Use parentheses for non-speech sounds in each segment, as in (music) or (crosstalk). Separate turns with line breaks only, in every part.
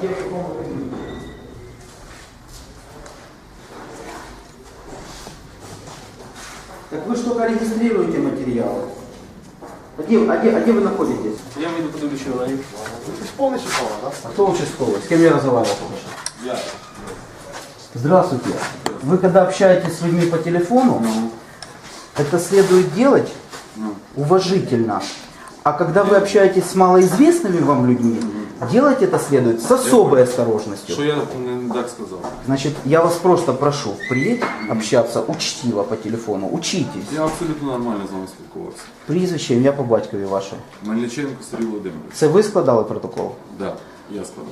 где в каком кабинете. Так вы ж только регистрируете материалы. А где, а где, а где вы находитесь?
Я выйду подивлюсь чоловік.
А кто участковый? С кем я разговаривал что?
Я.
Здравствуйте. Вы когда общаетесь с людьми по телефону, это следует делать уважительно. А когда вы общаетесь с малоизвестными вам людьми, делать это следует с особой осторожностью.
Що я не так сказав?
Значит, я вас просто прошу впредь общаться учтиво по телефону. Учитесь.
Я абсолютно нормально з вами спілкувався.
Прізвище, ім'я по батькові ваше.
Мельниченко Сергій Володимирович.
Це ви складали протокол?
Да, я сказав.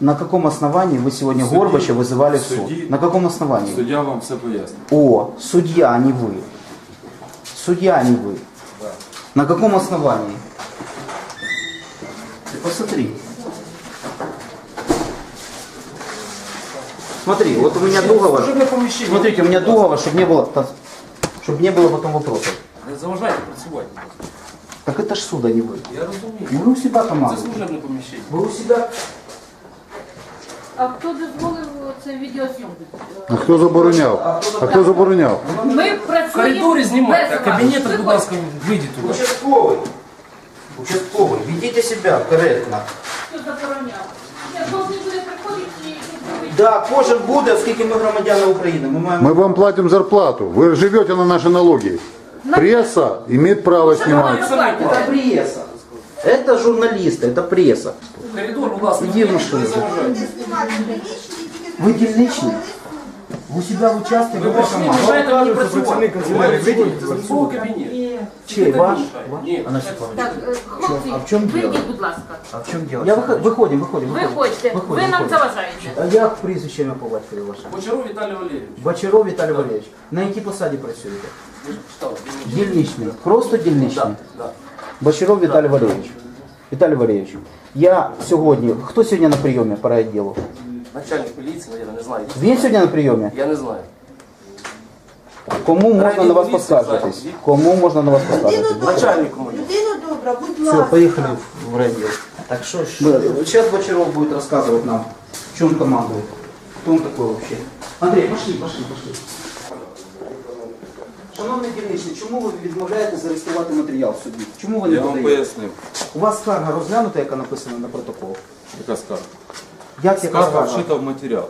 На каком основании вы сегодня
Судьи-
Горбача вызывали в суд?
судьи-
На каком основании?
Суддя вам все пояснив.
О, судья, а не вы. Судья, а не вы. На каком основании? Ты посмотри. Смотри, вот у меня Дугова. Смотрите, у меня Дугова, чтобы не было, чтобы не было потом вопросов.
Не заважайте працювати.
Так это ж суда не вы.
Я розумію.
Ну, Вы у себя
Це
команда.
служебне поміщення.
Вы у себя.
А хто дозволив це відеозйомку?
А хто забороняв? А хто забороняв?
Ми
В
працюємо
коридорі знімайте, а
без вас.
кабінет,
Ви
будь ласка, вийдіть туди.
Участковый. Участковый. Ведите себя корректно.
хочете забороняв. Я должен буде приходити і зробити.
Да, кожен буде, оскільки ми громадяни України. Ми маємо
Мы вам платим зарплату. Вы живете на наши налоги. Пресса имеет право снимать.
Это пресса. Это журналисты, это пресса.
В коридор, будь ласка,
Иди в машину.
не заважайте.
Вы дільничні? У себя в участке
Ви
ви
прийшли,
команда.
мешаєте мені працювати. Вийдіть з свого кабінету.
Чей, ваш?
Ні.
Так, е, хлопці,
А в чому діло?
вийдіть, будь ласка.
А в чому діло? Я виход, виходимо, виходимо.
Ви хочете, ви нам заважаєте.
А як прізвище ім'я по батькові ваше?
Бочаров Віталій Валерійович.
Бочаров Віталій Валерійович. На якій посаді працюєте?
Ви ж читали.
Дільничний. Просто дільничний.
Да.
Бочаров Віталій Валерійович. Віталій Валерійович, я сьогодні, хто сьогодні на прийомі по райвідділу?
Начальник поліції, наверное, не знаю.
Він сьогодні на прийомі?
Я не знаю.
Кому можна на вас поскаржитись? Кому можна на вас поскаржитись?
Начальнику моєму.
Людина добра, будь
Все,
ласка.
поехали в райвідділ. Так что Сейчас Бочаров будет рассказывать нам, в чем командует. Кто он такой вообще. Андрей, пошли, пошли, пошли. Шановний дільничний, чому ви відмовляєте зареєструвати матеріал в суді? Чому ви не
Я вам
подаєте?
пояснив.
У вас скарга розглянута, яка написана на протокол.
Яка скарга?
Як яка
Скарга
скарга?
вшита в матеріал.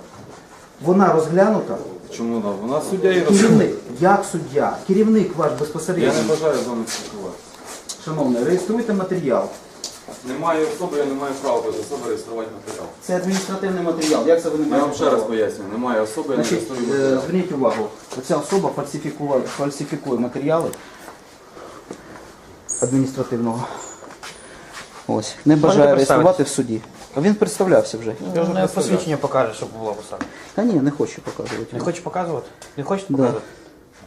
Вона розглянута.
Чому вона? Вона суддя і розсудить.
Керівник, як суддя, керівник ваш безпосередньо.
Я не бажаю з вами спілкуватися.
Шановний, реєструйте матеріал.
Немає особи, я не маю права без особи реєструвати матеріал.
Це адміністративний матеріал. Як це ви не
Я
маєте
вам ще раз пояснюю, немає особи, я не
Значить,
реєструю
е,
матеріал.
зверніть увагу, оця особа фальсифікує, фальсифікує матеріали адміністративного. Ось, не бажає реєструвати в суді. А він представлявся вже. Я вже
Ну, посвідчення покаже, щоб була посада.
Та ні, не хочу показувати.
Не хочеш показувати? Не хочеш
Да.
показувати?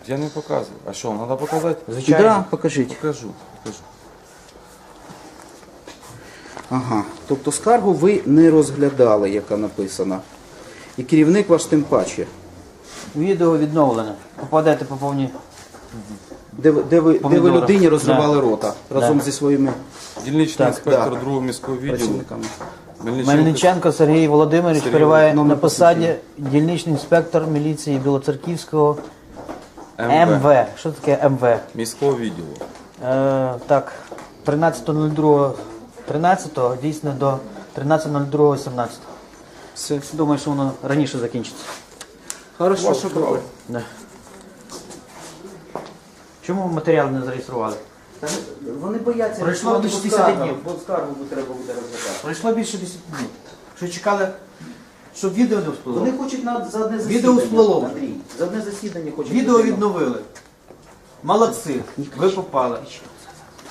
Я не показую. А що, треба показати?
Звичайно.
Да, покажіть.
Покажу, покажу.
Ага. Тобто скаргу ви не розглядали, яка написана. І керівник ваш тим паче.
Відео відновлене. Попадете по повній.
Де ви, де ви, де ви
Помідора.
людині розривали
Да.
рота разом
Да.
зі своїми
Дільничний
Так,
інспектор
да.
другого міського відділу.
працівниками.
Мельниченко Сергій Володимирович
Сергій
перебуває на посаді дільничний інспектор міліції Білоцерківського
МВ.
МВ. Що таке МВ?
Міського відділу.
Е, так, 13.02. 13 дійсно до 13.02.17.
Все.
Думаю, що воно раніше закінчиться.
Хорошо, що добре.
Да. Чому ви матеріал не зареєстрували?
Та Вони бояться
Пройшло
реєструвати,
більше 10
скарга-
днів.
Бо скаргу треба буде розглядати.
Пройшло більше 10 днів. Що чекали, щоб відео не всплило?
Вони хочуть на, за одне засідання.
Відео всплило.
Андрій, за одне засідання хочуть.
Відео
людину.
відновили. Молодці. Ви попали.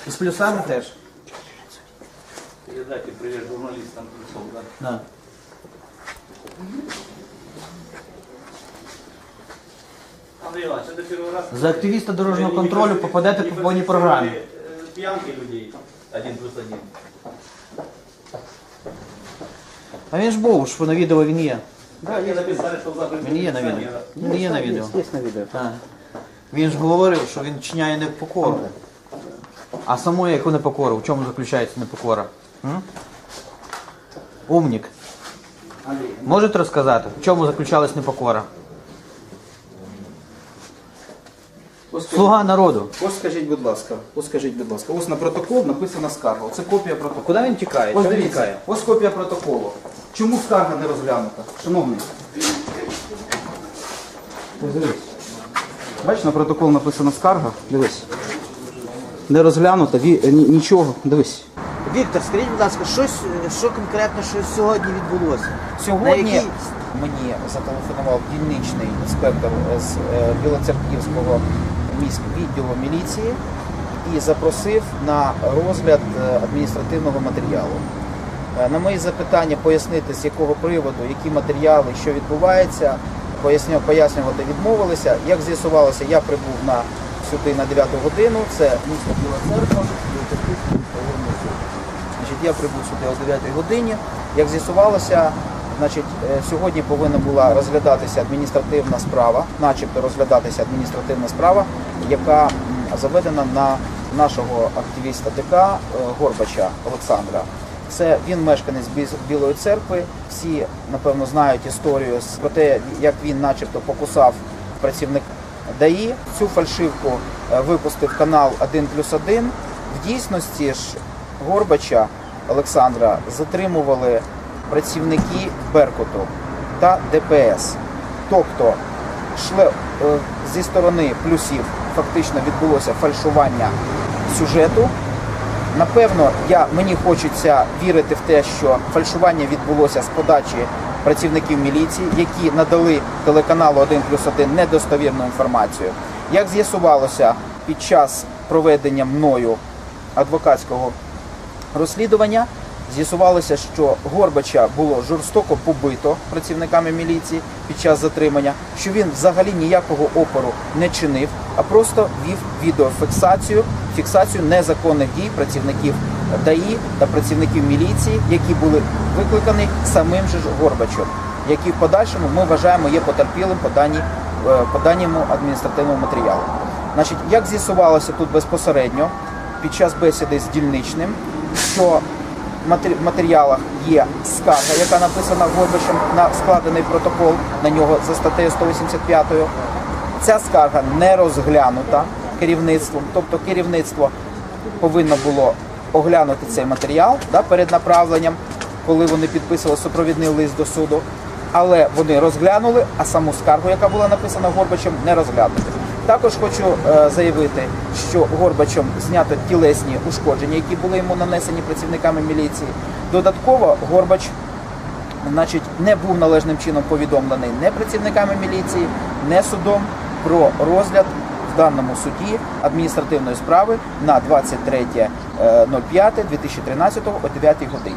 І з плюсами теж.
Передайте привіт журналістам.
Да.
Андрей Иванович, это первый раз.
За активіста дорожнього контролю попадете по повній програмі.
Э, Пьянки людей. Один плюс один.
А він ж був, що на відео він є.
Да, мне написали, что завтра...
Він є на відео. Він є на відео.
Є на відео.
Так. Він ж говорив, що він чиняє непокору. А самої яку непокору? В чому заключається непокора? М?
Умник. Можете розказати, в чому заключалась непокора? Слуга народу.
Ось скажіть, будь ласка, ось скажіть, будь ласка, ось на протокол написана скарга. Це копія протоколу.
Куди він тікає?
Ось
Чого він
дивіться,
тікає?
ось копія протоколу. Чому скарга не розглянута? Шановний. Ось дивись. Бачиш, на протокол написана скарга. Дивись. Не розглянута, ві- ні- нічого. Дивись.
Віктор, скажіть, будь ласка, щось, що конкретно що сьогодні відбулося? На
Сьогодні
якій-
мені зателефонував дільничний інспектор з е, Білоцерківського міського відділу міліції і запросив на розгляд е, адміністративного матеріалу. Е, На мої запитання пояснити, з якого приводу, які матеріали, що відбувається, поясню- пояснювати відмовилися. Як з'ясувалося, я прибув на сюди на 9 годину. Це місто Біла Церква. Значить, я прибув сюди о 9 годині. Як з'ясувалося, значить, е, сьогодні повинна була розглядатися адміністративна справа, начебто розглядатися адміністративна справа, яка заведена на нашого активіста ТК е, Горбача Олександра. Це він мешканець Білої церкви. Всі напевно знають історію про те, як він, начебто, покусав працівник ДАІ. Цю фальшивку е, випустив канал 1 плюс 1. В дійсності ж Горбача Олександра затримували працівники Беркуту та ДПС. Тобто шле, е, зі сторони плюсів фактично відбулося фальшування сюжету. Напевно, я, мені хочеться вірити в те, що фальшування відбулося з подачі працівників міліції, які надали телеканалу 1 плюс 1 недостовірну інформацію. Як з'ясувалося під час проведення мною адвокатського розслідування, з'ясувалося, що Горбача було жорстоко побито працівниками міліції під час затримання, що він взагалі ніякого опору не чинив, а просто вів відеофіксацію, фіксацію незаконних дій працівників ДАІ та працівників міліції, які були викликані самим же Горбачем, які в подальшому ми вважаємо є потерпілим по даній е, по даному адміністративному матеріалу. Значить, як з'ясувалося тут безпосередньо під час бесіди з дільничним, що матеріалах є скарга, яка написана Горбачем на складений протокол на нього за статтею 185. Ця скарга не розглянута керівництвом, тобто керівництво повинно було оглянути цей матеріал да, перед направленням, коли вони підписували супровідний лист до суду. Але вони розглянули, а саму скаргу, яка була написана Горбачем, не розглянути. Також хочу е, заявити, що Горбачем знято тілесні ушкодження, які були йому нанесені працівниками міліції. Додатково Горбач значить, не був належним чином повідомлений не працівниками міліції, не судом про розгляд в даному суді адміністративної справи на 23.05.2013 о 9 годині.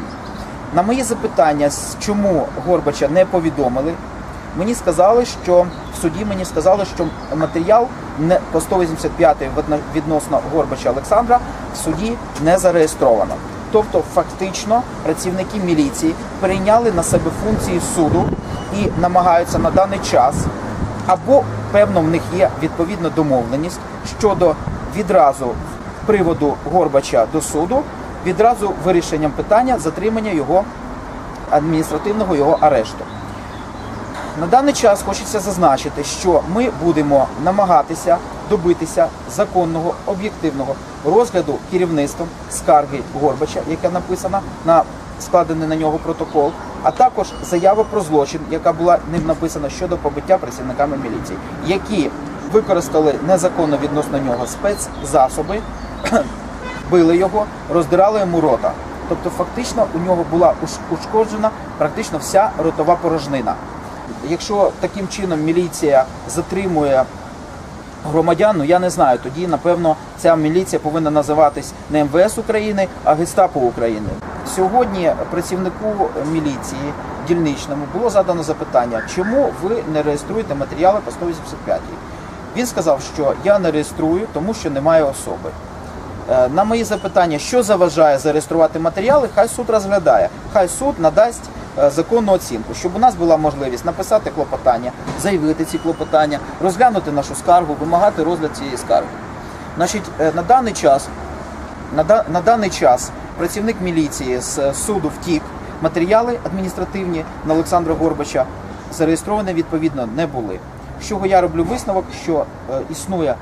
На мої запитання, чому Горбача не повідомили, мені сказали, що в суді мені сказали, що матеріал по 185 відно- відносно Горбача Олександра в суді не зареєстровано. Тобто, фактично, працівники міліції перейняли на себе функції суду і намагаються на даний час, або певно в них є відповідна домовленість щодо відразу приводу Горбача до суду, відразу вирішенням питання затримання його адміністративного його арешту. На даний час хочеться зазначити, що ми будемо намагатися добитися законного об'єктивного розгляду керівництвом скарги Горбача, яка написана на складений на нього протокол, а також заява про злочин, яка була ним написана щодо побиття працівниками міліції, які використали незаконно відносно нього спецзасоби, (clears throat) били його, роздирали йому рота. Тобто, фактично, у нього була ушкоджена практично вся ротова порожнина. Якщо таким чином міліція затримує громадян, ну я не знаю, тоді напевно ця міліція повинна називатись не МВС України, а Гестапо України. Сьогодні працівнику міліції дільничному було задано запитання, чому ви не реєструєте матеріали по 185 Він сказав, що я не реєструю, тому що немає особи. Е, На мої запитання, що заважає зареєструвати матеріали, хай суд розглядає. Хай суд надасть законну оцінку, щоб у нас була можливість написати клопотання, заявити ці клопотання, розглянути нашу скаргу, вимагати розгляд цієї скарги. Значить, е, на даний час, на, на даний час працівник міліції з е, суду втік, матеріали адміністративні на Олександра Горбача зареєстровані відповідно не були. З чого я роблю висновок, що е, існує е,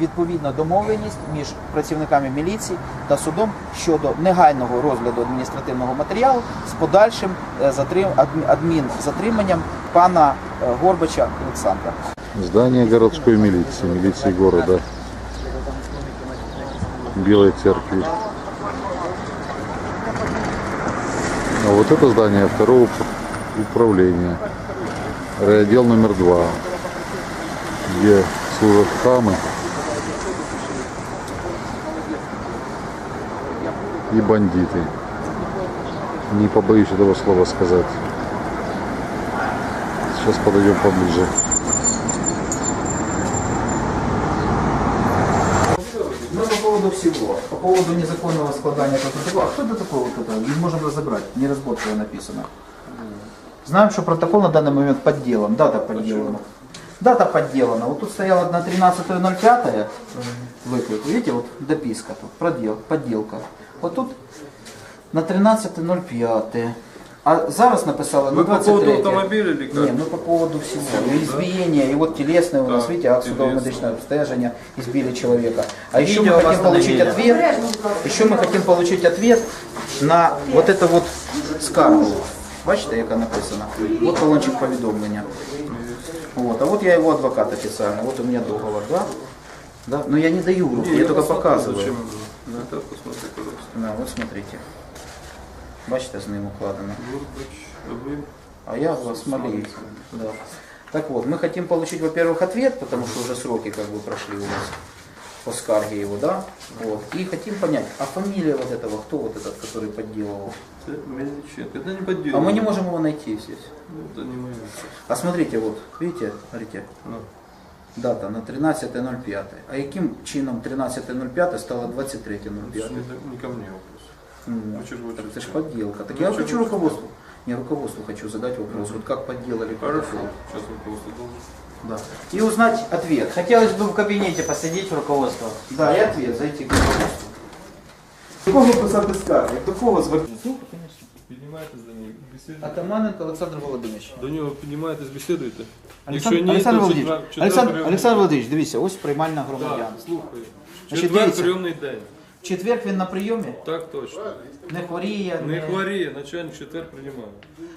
відповідна домовленість між працівниками міліції та судом щодо негайного розгляду адміністративного матеріалу з подальшим е, затрим, адмі- адмінзатриманням пана е, Горбача Олександра.
Здание городской милиции, милиции города. Белой церкви. А вот это здание второго уп- управления. Райотдел номер два. Где служат хамы. И бандиты. Не побоюсь этого слова сказать. Сейчас подойдем поближе.
Поводу всего, по поводу незаконного складания протокола. А кто это такой вот это? Не можем разобрать, неразборчиво написано. Знаем, что протокол на данный момент подделан, дата подделана. Дата подделана. Вот тут стояла на 13.05 выклик. Видите, вот дописка тут, продел, подделка. Вот тут на 13.05. А зараз написала на
Ви по
23.
поводу автомобіля чи як?
Ні, ми по поводу всего. И избиения, и вот телесное у нас,
Так,
видите, акт
телесное.
судово-медичного обстежения, избили человека. А еще мы
Видео
хотим получить
восстановления.
ответ, еще мы хотим получить ответ на вот это вот скаргу. Бачите, яка написана? Вот колончик повідомлення. Вот. А вот я его адвокат официально. Вот у меня договор, да? Да? Но я не даю в руки, я, только показываю.
Зачем? На это посмотри, пожалуйста.
Да, вот смотрите. Бачите, з ним укладено.
А?
А я вас молил. Да. Так вот, мы хотим получить, во-первых, ответ, потому что уже сроки как бы прошли у нас по скарге его, да? Вот. И хотим понять, а фамилия вот этого, кто вот этот, который подделывал?
Это Мельниченко. Это не подделал.
А мы не можем его найти здесь.
Это не мое.
А смотрите, вот, видите, смотрите,
Ну.
Дата на 13.05. А яким чином 13.05 стало 23.05?
Это не, ко мне вопрос.
Ну,
чего
так это ж подделка. Так
Ну,
я хочу
вы
руководству. Не руководству хочу задать вопрос. Вот как подделали
Хорошо. Сейчас просто должен.
Да. И узнать ответ.
Хотелось бы в кабинете посидеть в руководство.
Да, и ответ зайти к руководству.
До кого писати скарги? До кого звернутися?
Піднімаєтесь до нього, бесідуєте.
Атаманенко Олександр Володимирович.
До нього піднімаєтесь, бесідуєте.
Олександр,
ні,
Олександр
то
Володимирович,
четвер-
Олександр, Олександр. Володимирович, дивіться, ось приймальна громадян.
Так, слухаю.
Значить,
Четвер
дивіться.
прийомний день.
В четвер він на прийомі,
Так точно.
не хворіє.
Не хворіє, начальник в четвер приймає.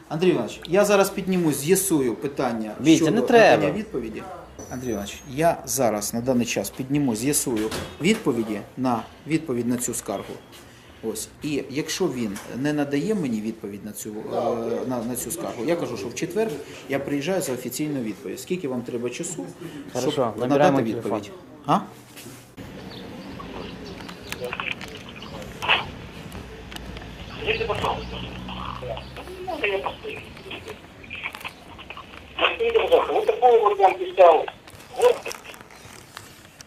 Андрій Іванович, я зараз підніму, з'ясую питання
Вітя,
щодо
не треба.
надання відповіді. Андрій Іванович, я зараз на даний час підніму, з'ясую відповіді на відповідь на цю скаргу. Ось. І якщо він не надає мені відповідь на цю, е, на, на цю скаргу, я кажу, що в четвер я приїжджаю за офіційною відповідь. Скільки вам треба часу,
Хорошо,
щоб
набираємо
надати
телефон.
відповідь? А?
Скажите, пожалуйста, вот такой вот вам писал вот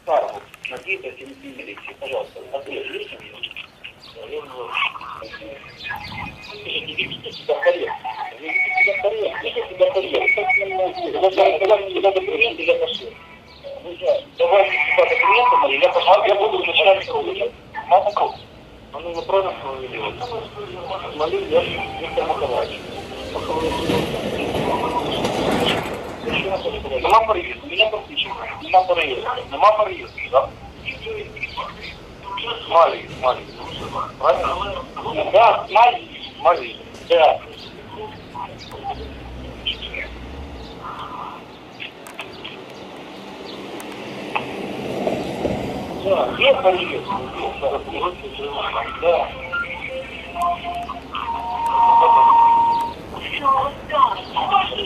Карл, на деятельности милиции, пожалуйста, ответ есть я буду начальником. Мама, он не правильно сформулировал. Махович. Нема посвідчено. Нема переїзду, так? Малий, малий. Правильно? Да, малий, малий. Да. Да, є переїзд. Да.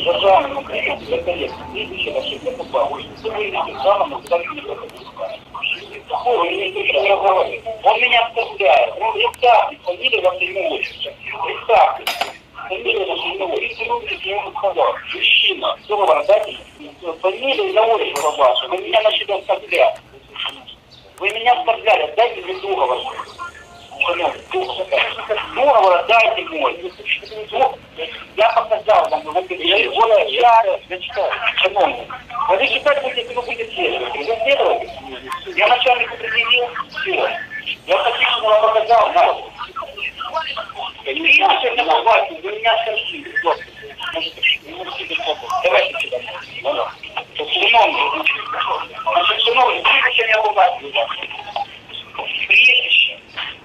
Державному кредиту коллег, следующее наше покупа. Что вы видите, самому не Он меня оскорбляет. Он представьте, фамилия во имя отчество. Представьте. Фамилия во имя отчество. Я ему сказал, мужчина, договор дайте. Фамилия на отчество ваше. Вы меня начали оскорблять. Вы меня оскорбляли, дайте мне договор. Договор дайте мой. Я показал вам его я более я зачитаю. Шановні, ви читати будете, если вы будете следовать. Вы следовали? Я начальник определил, все. Я фактически вам показал, на. Видите, меня хватит, вы меня оскорбили. Вот. Давайте сюда. Шановні, значить, шановні, прізвище не обувати, будь ласка. Прізвище. Ігоренко.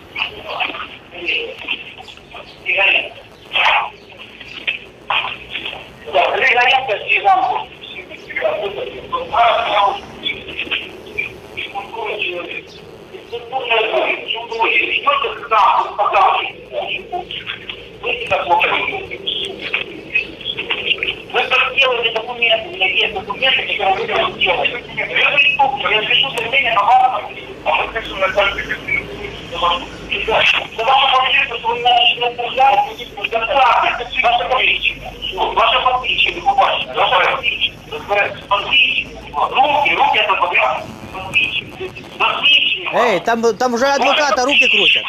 там, там вже адвоката руки крутять.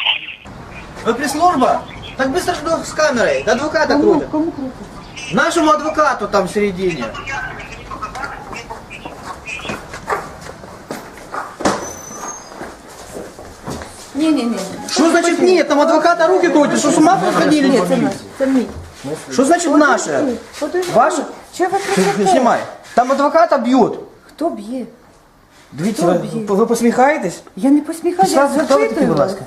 Ви прес-служба? Так быстро ж з камерою. Адвоката крутять. Кому крутять? Нашому адвокату там в середині.
Ні, ні, ні.
Що значить ні? Там адвоката руки крутять. Що з ума походили?
Ні, це наш, це мій.
Що значить наше?
Подожди.
Ваше?
Чого ви
Ти
кричите?
Знімай. Там адвоката б'ють.
Хто б'є?
Дивіться,
Хто
ви,
б'є?
ви посміхаєтесь?
Я не посміхаюся, я
Хто ви такі,
запитую
будь
вас.
ласка?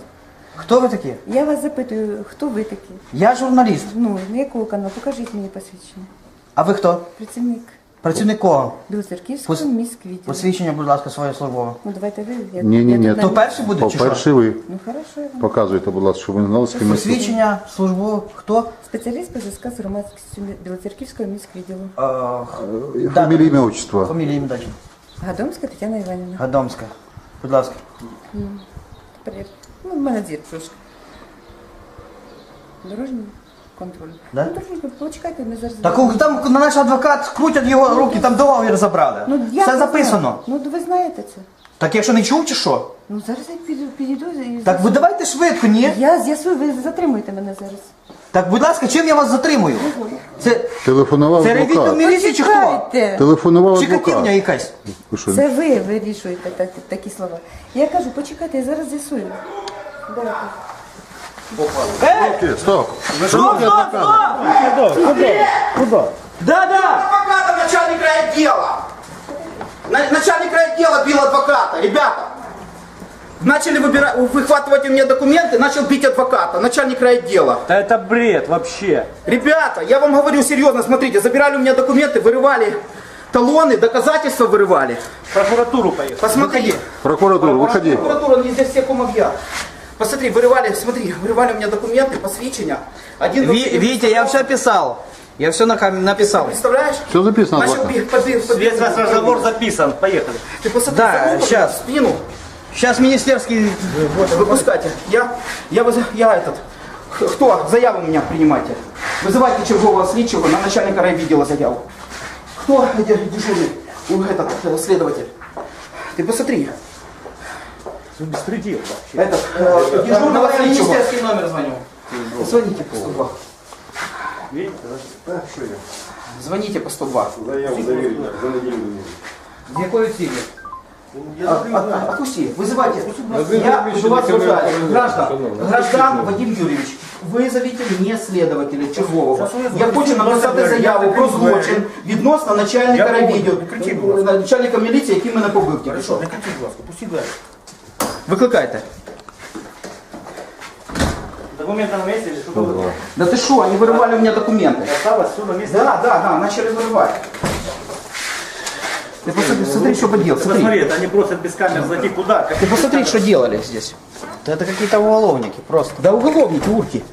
Хто ви такі?
Я вас запитую, хто ви такі?
Я журналіст.
Ну, якого каналу? Покажіть мені посвідчення.
А ви хто?
Працівник
Працівник кого?
Білоцерківського
Пос-
міськвідділу.
Посвідчення, будь ласка, своє службове.
Ну, давайте ви. Я,
Ні, ні,
я
ні.
тут
То
на-
перший буде чи що?
По-перше, ви
Ну, хорошо. я вам.
показуєте, будь ласка, щоб ви знали, з ким ми спілкуємося.
Посвідчення, службу, хто?
Спеціаліст по зв'язку з громадськістю Білоцерківського міськвідділу.
Е,
Е, Фамілія, ім'я, отчество.
Фамілія ім'я дачі.
Гадомська Тетяна Іванівна.
Гадомська. Будь ласка.
Тепер я... Ну, в мене зір трошки. Дорожній контроль.
Да?
Ну, дорожній, почекайте, ми зараз...
Так у- там на наш адвокат крутять його руки, там договір забрали.
Ну, я
Все
не
записано.
знаю. Ну, ви знаєте це.
Так якщо не чув чи що?
Ну, зараз я піду, підійду і...
Так ви давайте швидко, ні?
Я з'ясую, ви затримуєте мене зараз.
Так, будь ласка, чим я вас затримую? Це,
Телефонував
це ревітно
адвокат.
міліції чи хто?
Почекайте.
Телефонував
Чи катівня
адвокат.
якась?
Ви що,
Це ви вирішуєте так, такі слова. Я кажу, почекайте, я зараз з'ясую. Давайте.
Е!
Стоп!
Стоп, стоп, стоп! Да, да! Адвоката начальник райотдела! На- Начальник райотдела бил адвоката, ребята! Начали выбирать, выхватывать у меня документы, начал бить адвоката, начальник райотдела.
Да это бред вообще.
Ребята, я вам говорю серьезно, смотрите, забирали у меня документы, вырывали талоны, доказательства вырывали.
В прокуратуру поехал.
Посмотри.
Прокуратура, виходи.
Прокуратура не здесь все кумовья. Посмотри, вырывали, смотри, вырывали у меня документы, посвящения. Один Витя, я все писал. Я все написал. Представляешь?
Все записано,
Начал бить, побил, побил.
Весь разговор записан. Поехали.
Ты посмотри,
Да,
в спину.
Сейчас министерский...
Вот, выпускайте. Я, я, выз- я этот, х- кто? Заяву у меня принимайте. Вызывайте чергового слідчого на начальника райвидела заяву. Кто де- дежурный? У этот, э, следователь. Ты посмотри.
Беспредел вообще.
Этот, э, дежурного
я
слідчого.
министерский номер звоню.
Звоните по 102. Звоните по 102.
В якої цілі?
А, а, а, Отпусти, вызывайте. Я у вас уважаю. Граждан, граждан Вадим Юрьевич, вызовите мне следователя чергового. Я хочу написати заяву про злочин відносно начальника райвідділу, начальника міліції, який мене побив тільки що. Викликайте.
Документы на месте или что было?
Да ты что, они вырывали у меня документы.
Осталось все на месте.
Да, да, да, начали вырывать. Ты посмотри, смотри, что поделал,
Ты
смотри.
посмотри, это они просят без камер зайти куда? Как
Ты посмотри, что делали здесь.
Та Это какие-то уголовники просто.
Да уголовники, урки.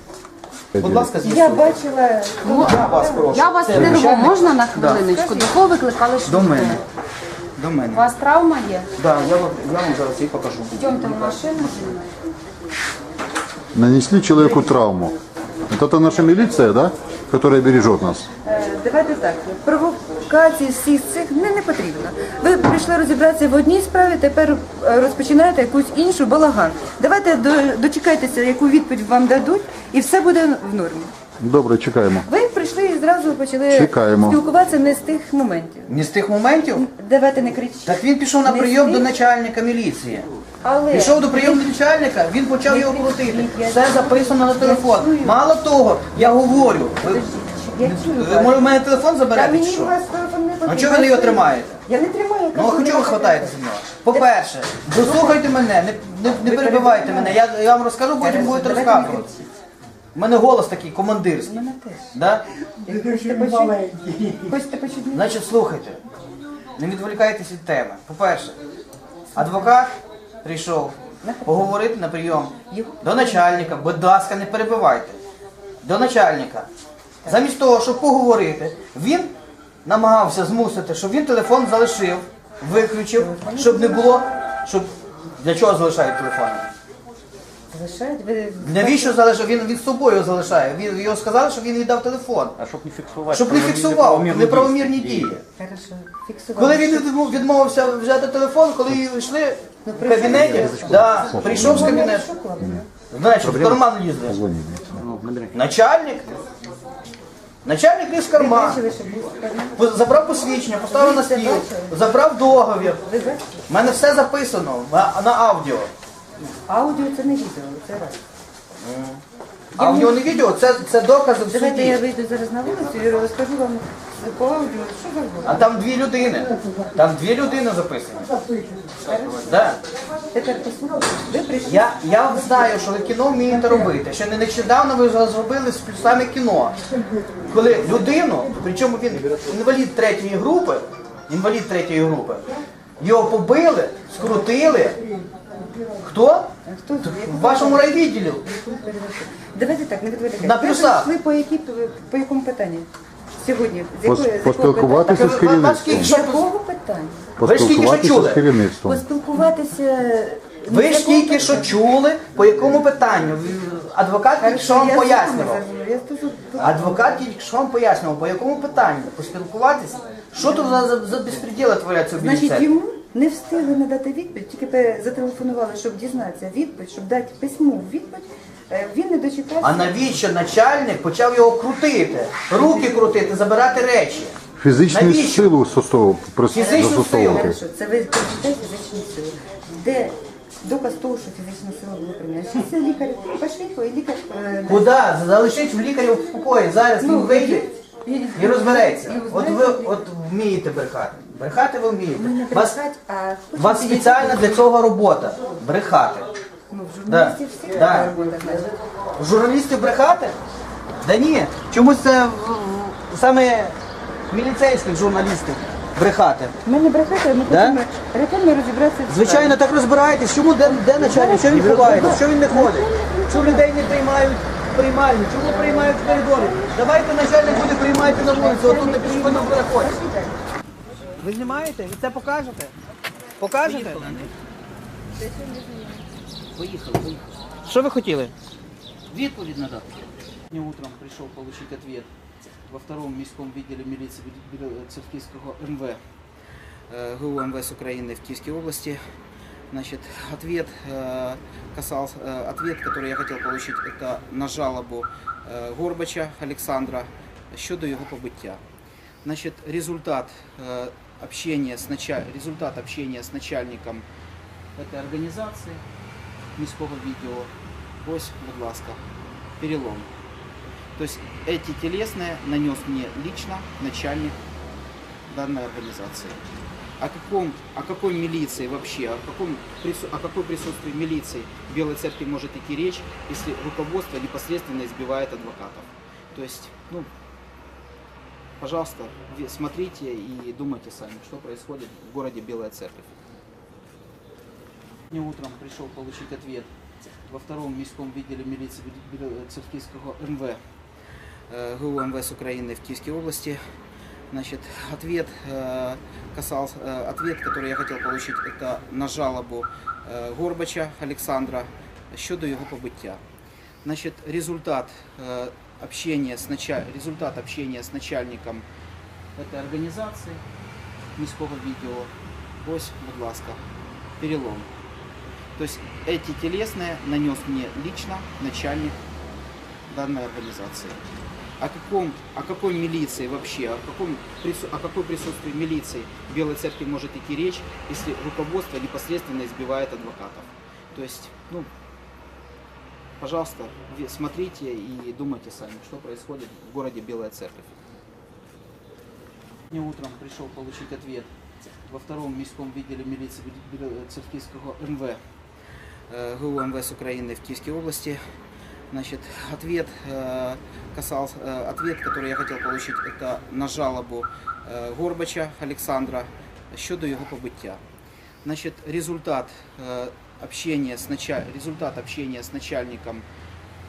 Будь ласка, здесь.
Я бачила,
Я вас прошу.
Я вас
Це
перерву,
начальник?
можна на хвилиночку? До кого викликали
До
швидку?
мене. До
У
мене.
вас травма є?
Да, я вам, я вам зараз її покажу.
Йдемте в машину зі мною.
Нанесли человеку травму. Вот это наша милиция, да? Которая бережет нас.
Е, Давайте так, провокації всіх цих не, не потрібно. Ви прийшли розібратися в одній справі, тепер е, розпочинаєте якусь іншу балаган. Давайте до- дочекайтеся, яку відповідь вам дадуть, і все буде в нормі.
Добре, чекаємо.
Ви прийшли і зразу почали
Чекаємо.
спілкуватися не з тих моментів.
Не з тих моментів?
Давайте не кричіть.
Так він пішов на
Не
прийом до начальника міліції.
Але
Пішов до прийомного начальника, він почав його крутити. Все записано на телефон. Мало того, я говорю, ви,
я чую
ви
вас.
може в мене телефон
Та
заберете чи
мені
що?
вас телефон не потрібен.
А чого ви його тримаєте?
Я не тримаю. я
Ну а
кажу,
чого ви
не
хватаєте зі мною? По-перше, дослухайте мене, не, не, не перебивайте мене. Я, я вам розкажу, потім будете
давайте не
розказувати. У мене голос такий командирський.
Мене теж.
Да?
Хочете почути? Хочете почути?
Значить, слухайте, не відволікайтесь від теми. По-перше, адвокат прийшов поговорити на прийом до начальника, будь ласка, не перебивайте. До начальника. Замість того, щоб поговорити, він намагався змусити, щоб він телефон залишив, виключив, щоб не було. Щоб... Для чого залишають телефон?
Залишають? Ви...
Навіщо залишив? Він від собою залишає. Він його сказали, що він віддав телефон.
А щоб не фіксувати.
Щоб не фіксував неправомірні дії.
Хорошо.
Коли він відмовився взяти телефон, коли йшли в кабінеті, да, прийшов з кабінету. Значить, в карман лізли. Начальник. Начальник із карман. Забрав посвідчення, поставив на стіл, забрав договір. У мене все записано на, на аудіо.
Аудіо це не відео, це раз.
Аудіо не відео, це, це докази в
Давайте я
суді.
вийду зараз на вулицю і розкажу вам по аудіо, що
А там дві людини. Там дві людини записані. Да.
Тепер послухайте. Ви прийшли.
Я, я знаю, що ви кіно вмієте робити. Ще не нещодавно ви зробили з плюсами кіно. Коли людину, причому він інвалід третьої групи, інвалід третьої групи, його побили, скрутили. Хто?
Хто
В вашому райвідділі.
Давайте так, не відволікайте.
На плюсах.
прийшли по, які, по якому питанню? Сьогодні? З якої- з якого
Поспілкуватися з
ви-
керівництвом.
питання? З якого питання?
Ви ж тільки що
Поспілкуватися
чули.
керівництвом.
Поспілкуватися...
Ви ж тільки що чули, по якому питанню. Адвокат тільки що вам пояснював.
я
Адвокат тільки що вам пояснював, по якому питанню поспілкуватися. Що тут за, за, за безпреділи творяться в
Значить, йому не встигли надати відповідь, тільки пе- зателефонували, щоб дізнатися відповідь, щоб дати письмову відповідь. Е, Він не дочекався.
А навіщо начальник почав його крутити, руки крутити, забирати речі?
Фізичну
Навіщо?
силу застосовував- прос-
Фізичну силу.
застосовувати.
Хорошо, це ви прочитайте фізичну силу. Де доказ того, що фізична сила була приміняна? Це лікар. Пошліть, і лікар. е,
Куди? Залишіть в лікаря в спокої. Зараз він
Ну,
вийде
і-
і розбереться. От ви от вмієте брехати. Брехати ви
Ми не
вмієте. Вас,
брехать, а
у вас
хочете
спеціальна для цього робота. Брехати.
Ну, в
Да.
журналістів всі
Да.
робота,
журналістів брехати? Да ні. Чомусь це в- в- саме міліцейських журналістів брехати.
Ми не брехати, ми
Да?
хочемо ретельно розібратися в
Звичайно, так розбираєтесь. Чому де, де начальник? Що він ховається? Що він не ходить? Чому людей не приймають в приймальні? Чому приймають в коридорі? Давайте начальник буде приймати на вулиці, отут на пішохідному переході. Ви знімаєте? І це покажете? Покажете? Поїхали, поїхали. Що ви хотіли? Відповідь надати. Сегодня утром пришел получить ответ во втором міському відділі міліції Церківського МВ э, ГУ МВС Украины в Киевской области. Значит, ответ э, касался, э, ответ, который я хотел получить, это на жалобу э, Горбача Александра щодо його побиття. Значит, результат э, общения с началь... результат общения с начальником этой организации міського відділу. Ось, будь ласка, перелом. То есть эти телесные нанес мне лично начальник данной организации. О каком, о какой милиции вообще, о каком, прису- о какой присутствии милиции в Белой Церкви может идти речь, если руководство непосредственно избивает адвокатов? То есть, ну, пожалуйста, ви- смотрите и думайте сами, что происходит в городе Белая Церковь. Сегодня утром пришел получить ответ во втором міському відділі міліції Церківського МВ э, ГУ МВС Украины в Киевской области. Значит, ответ э, касался, э, ответ, который я хотел получить, это на жалобу э, Горбача Александра щодо його побиття. Значит, результат э, общения с началь... результат общения с начальником этой организации міського відділу. Ось, будь ласка, перелом. То есть эти телесные нанес мне лично начальник данной организации. О
о каком, о какой милиции вообще, о каком, прису- о какой присутствии милиции в Белой Церкви может идти речь, если руководство непосредственно избивает адвокатов. То есть, ну, пожалуйста, ви- смотрите и думайте сами, что происходит в городе Белая Церковь. Сегодня утром пришел получить ответ во втором міському відділі міліції Церківського МВ э, ГУ МВС Украины в Киевской области. Значит, ответ э, касался, э, ответ, который я хотел получить, это на жалобу э, Горбача Александра щодо його побиття. Значит, результат э, общения с началь... результат общения с начальником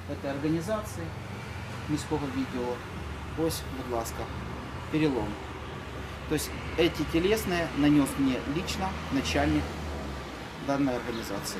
этой организации міського відділу. Ось, будь ласка, перелом. То есть эти телесные нанес мне лично начальник данной организации.